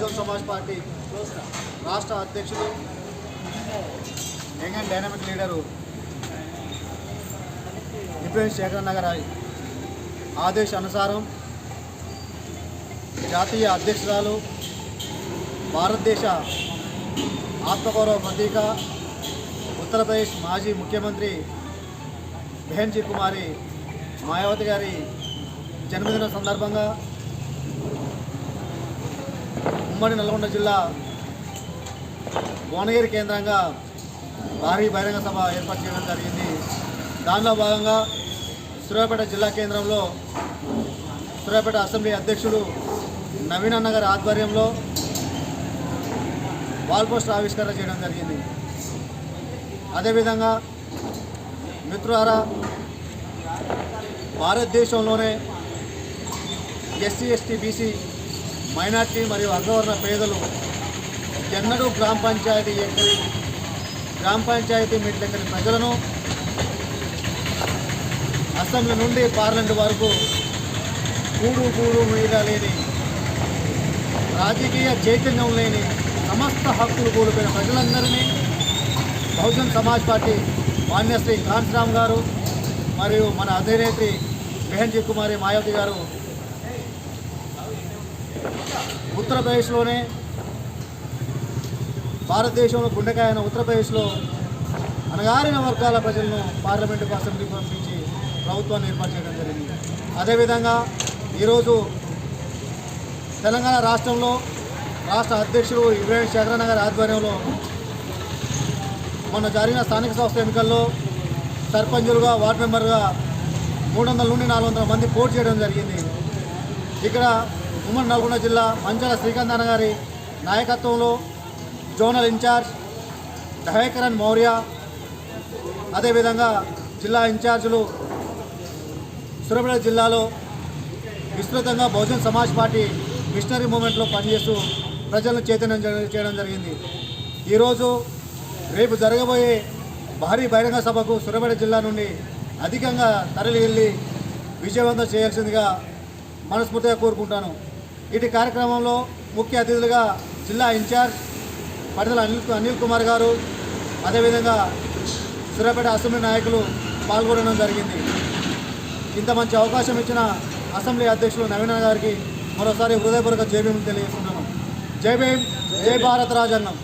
బహుజన్ సమాజ్ పార్టీ రాష్ట్ర అధ్యక్షులు. Young and dynamic leader Ibrahim Shekhar గారి ఆదేశ అనుసారం జాతీయ అధ్యక్షురాలు భారతదేశ ఆత్మగౌరవ ప్రతీక ఉత్తరప్రదేశ్ మాజీ ముఖ్యమంత్రి బెహన్జీ కుమారి మాయావతి గారి జన్మదిన సందర్భంగా ఉమ్మడి నల్గొండ జిల్లా భువనగిరి కేంద్రంగా భారీ బహిరంగ సభ ఏర్పాటు చేయడం జరిగింది. దానిలో భాగంగా సూర్యాపేట జిల్లా కేంద్రంలో సూర్యాపేట అసెంబ్లీ అధ్యక్షుడు నవీన్ అన్నగారి ఆధ్వర్యంలో వాల్ పోస్టర్ ఆవిష్కరణ చేయడం జరిగింది. అదేవిధంగా మిత్రులారా భారతదేశంలోనే ఎస్సీ ఎస్టీ బీసీ మైనార్టీ మరియు అగ్రవర్ణ పేదలు ఎన్నడూ గ్రామ పంచాయతీ ఎక్కడి గ్రామ పంచాయతీ మీట్లెక్కని ప్రజలను అసెంబ్లీ నుండి పార్లమెంట్ వరకు కూడు కూడు మీద లేని రాజకీయ చైతన్యం లేని సమస్త హక్కులు కోల్పోయిన ప్రజలందరినీ బహుజన్ సమాజ్ పార్టీ మాన్యశ్రీ కాంతిరామ్ గారు మరియు మన అధినేత్రి మెహంజీ కుమారి మాయావతి గారు ఉత్తరప్రదేశ్లోనే భారతదేశంలో గుండెకాయ అయిన ఉత్తరప్రదేశ్లో అణగారిన వర్గాల ప్రజలను పార్లమెంటుకు అసెంబ్లీకి పంపించి ప్రభుత్వాన్ని ఏర్పాటు చేయడం జరిగింది. అదేవిధంగా ఈరోజు తెలంగాణ రాష్ట్రంలో రాష్ట్ర అధ్యక్షుడు ఇబ్రాహీం శేఖరన్న గారి ఆధ్వర్యంలో మొన్న జరిగిన స్థానిక సంస్థ ఎన్నికల్లో సర్పంచులుగా వార్డు మెంబర్గా మూడు వందల నుండి నాలుగు వందల మంది పోటీ చేయడం జరిగింది. ఇక్కడ ఉమ్మడి నల్గొండ జిల్లా మంచాల శ్రీకాంత్ గారి నాయకత్వంలో జోనల్ ఇన్ఛార్జ్ దహేకరణ్ మౌర్య అదేవిధంగా జిల్లా ఇన్ఛార్జులు సూర్యాపేట జిల్లాలో విస్తృతంగా బహుజన్ సమాజ్ పార్టీ మిషనరీ మూమెంట్లో పనిచేస్తూ ప్రజలను చైతన్యం జ- చేయడం జరిగింది. ఈరోజు రేపు జరగబోయే భారీ బహిరంగ సభకు సూర్యాపేట జిల్లా నుండి అధికంగా తరలి వెళ్ళి విజయవంతం చేయాల్సిందిగా మనస్ఫూర్తిగా కోరుకుంటాను. ఇటు కార్యక్రమంలో ముఖ్య అతిథులుగా జిల్లా ఇన్ఛార్జ్ పడిదల అనిల్ అనిల్ కుమార్ గారు అదేవిధంగా సూర్యాపేట అసెంబ్లీ నాయకులు పాల్గొనడం జరిగింది. ఇంత మంచి అవకాశం ఇచ్చిన అసెంబ్లీ అధ్యక్షులు నవీన గారికి మరోసారి హృదయపూర్వక జై భీమ్ తెలియజేస్తున్నాను. జై భీమ్ జై భారత్ రాజన్నం